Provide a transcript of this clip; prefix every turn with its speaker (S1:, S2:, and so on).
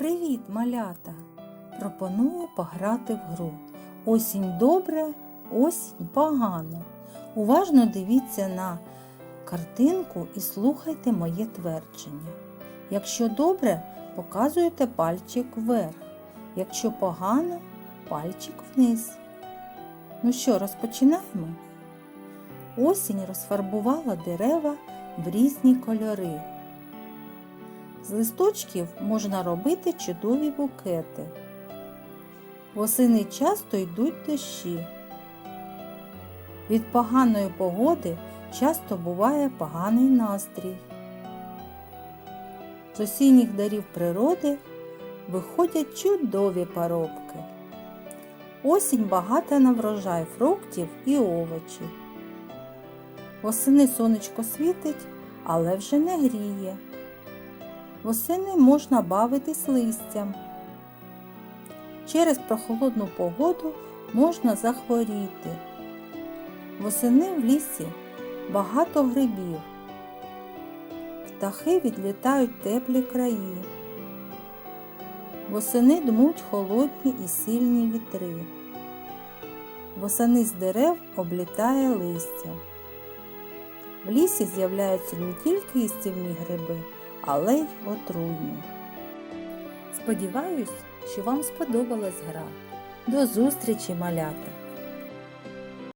S1: Привіт, малята! Пропоную пограти в гру. Осінь добре, осінь погано. Уважно дивіться на картинку і слухайте моє твердження. Якщо добре, показуєте пальчик вверх. Якщо погано, пальчик вниз. Ну що, розпочинаємо? Осінь розфарбувала дерева в різні кольори. З листочків можна робити чудові букети. Восени часто йдуть дощі. Від поганої погоди часто буває поганий настрій. З осінніх дарів природи виходять чудові поробки. Осінь багата на врожай фруктів і овочів. Восени сонечко світить, але вже не гріє. Восени можна бавитись листям. Через прохолодну погоду можна захворіти. Восени в лісі багато грибів. Птахи відлітають в теплі краї. Восени дмуть холодні і сильні вітри. Восени з дерев облітає листя. В лісі з'являються не тільки їстівні гриби, але й отруйні. Сподіваюсь, що вам сподобалась гра. До зустрічі, малята!